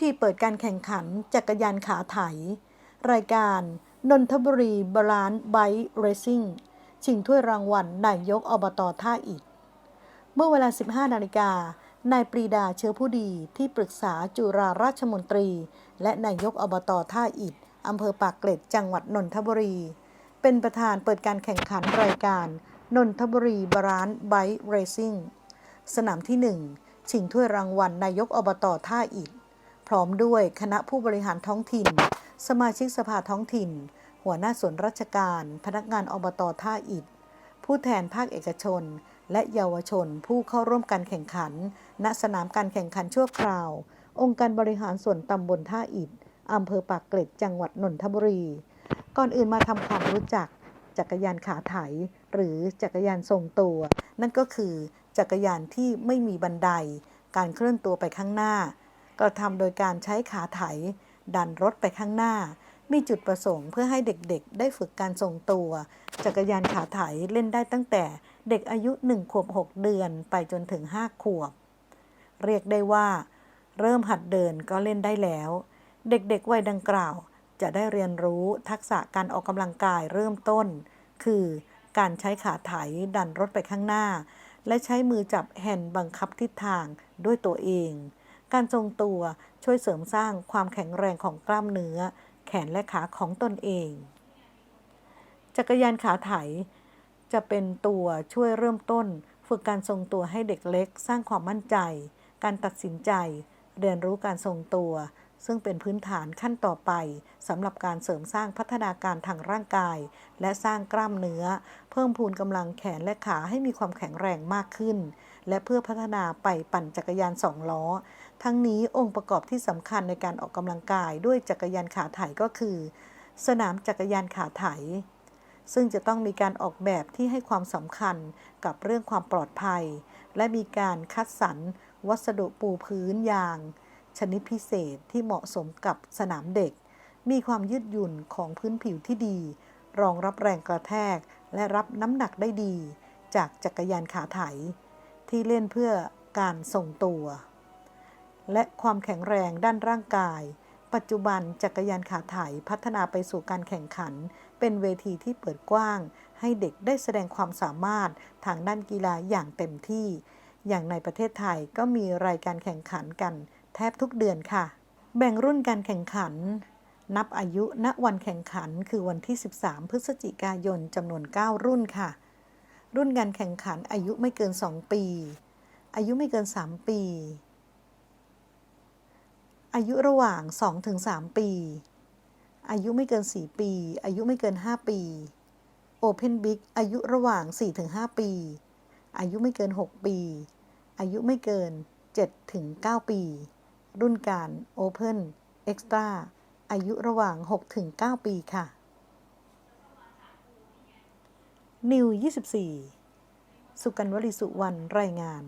ธีเปิดการแข่งขันจักรยานขาไถ รายการนนทบุรีบาลานไบค์เรซิ่งชิงถ้วยรางวัลนายกอบตท่าอิฐเมื่อเวลา 15 นาฬิกา นายปรีดาเชื้อผู้ดีที่ปรึกษาจุฬาราชมนตรี และนายกอบตท่าอิฐอำเภอปากเกร็ดจังหวัดนนทบุรี เป็นประธานเปิดการแข่งขันรายการนนทบุรีบาลานไบค์เรซิ่งสนามที่ 1 ชิงถ้วยรางวัลนายกอบตท่าอิฐ พร้อมด้วยคณะผู้บริหารท้องถิ่น สมาชิกสภาท้องถิ่น หัวหน้าส่วนราชการ พนักงานอบตท่าอิฐ ผู้แทนภาคเอกชน และเยาวชน ผู้เข้าร่วมการแข่งขัน ณสนามการแข่งขันชั่วคราว องค์การบริหารส่วนตำบลท่าอิฐอำเภอปากเกร็ดจังหวัดนนทบุรี ก่อนอื่นมาทำความรู้จักจักรยานขาไถ หรือจักรยานทรงตัว นั่นก็คือจักรยานที่ไม่มีบันได การเคลื่อนตัวไปข้างหน้า กระทำโดยการใช้ขาไถ ดันรถไปข้างหน้า มีจุดประสงค์เพื่อให้เด็กๆ ได้ฝึกการทรงตัว จักรยานขาไถเล่นได้ตั้งแต่เด็กอายุ 1 ขวบ 6 เดือนไปจนถึง 5 ขวบ เรียกได้ว่า เริ่มหัดเดินก็เล่นได้แล้ว เด็กๆวัยดังกล่าว จะได้เรียนรู้ทักษะการออกกำลังกายเริ่มต้น คือการใช้ขาไถดันรถไปข้างหน้า และใช้มือจับแฮนด์บังคับทิศทางด้วยตัวเอง การทรงตัวช่วยเสริมสร้างความแข็งแรงของกล้ามเนื้อ แขนและขาของตนเอง จักรยานขาไถ จะเป็นตัวช่วยเริ่มต้น ฝึกการทรงตัวให้เด็กเล็ก สร้างความมั่นใจ การตัดสินใจ เรียนรู้การทรงตัว ซึ่งเป็นพื้นฐานขั้นต่อไปสำหรับการเสริมสร้างพัฒนาการทางร่างกาย และสร้างกล้ามเนื้อ เพิ่มพูนกำลังแขนและขาให้มีความแข็งแรงมากขึ้น และเพื่อพัฒนาไปปั่นจักรยานสองล้อ ทั้งนี้องค์ประกอบที่สำคัญในการออกกำลังกายด้วยจักรยานขาไถก็คือ สนามจักรยานขาไถ ซึ่งจะต้องมีการออกแบบที่ให้ความสำคัญกับเรื่องความปลอดภัย และมีการคัดสรรวัสดุปูพื้นยาง ชนิดพิเศษที่เหมาะสมกับสนามเด็ก มีความยืดหยุ่นของพื้นผิวที่ดี รองรับแรงกระแทกและรับน้ำหนักได้ดี จากจักรยานขาไถ ที่เล่นเพื่อการทรงตัว และความแข็งแรงด้านร่างกาย ปัจจุบันจักรยานขาไถพัฒนาไปสู่การแข่งขัน เป็นเวทีที่เปิดกว้าง ให้เด็กได้แสดงความสามารถทางด้านกีฬาอย่างเต็มที่ อย่างในประเทศไทยก็มีรายการแข่งขันกัน ทบทุกเดือนค่ะ แบ่งรุ่นการแข่งขัน นับอายุณวันแข่งขันคือวันที่ 13 พฤศจิกายนจำนวน 9 รุ่นค่ะ รุ่นการแข่งขันอายุไม่เกิน 2 ปี อายุไม่เกิน 3 ปี อายุระหว่าง 2-3 ปี อายุไม่เกิน 4 ปี อายุไม่เกิน 5 ปี Open Big อายุระหว่าง 4-5 ปี อายุไม่เกิน 6 ปี อายุไม่เกิน 7-9 ปี รุ่นการ Open Extra อายุระหว่าง 6-9 ปีค่ะ นิว 24 สุกันวลิสุวรรณรายงาน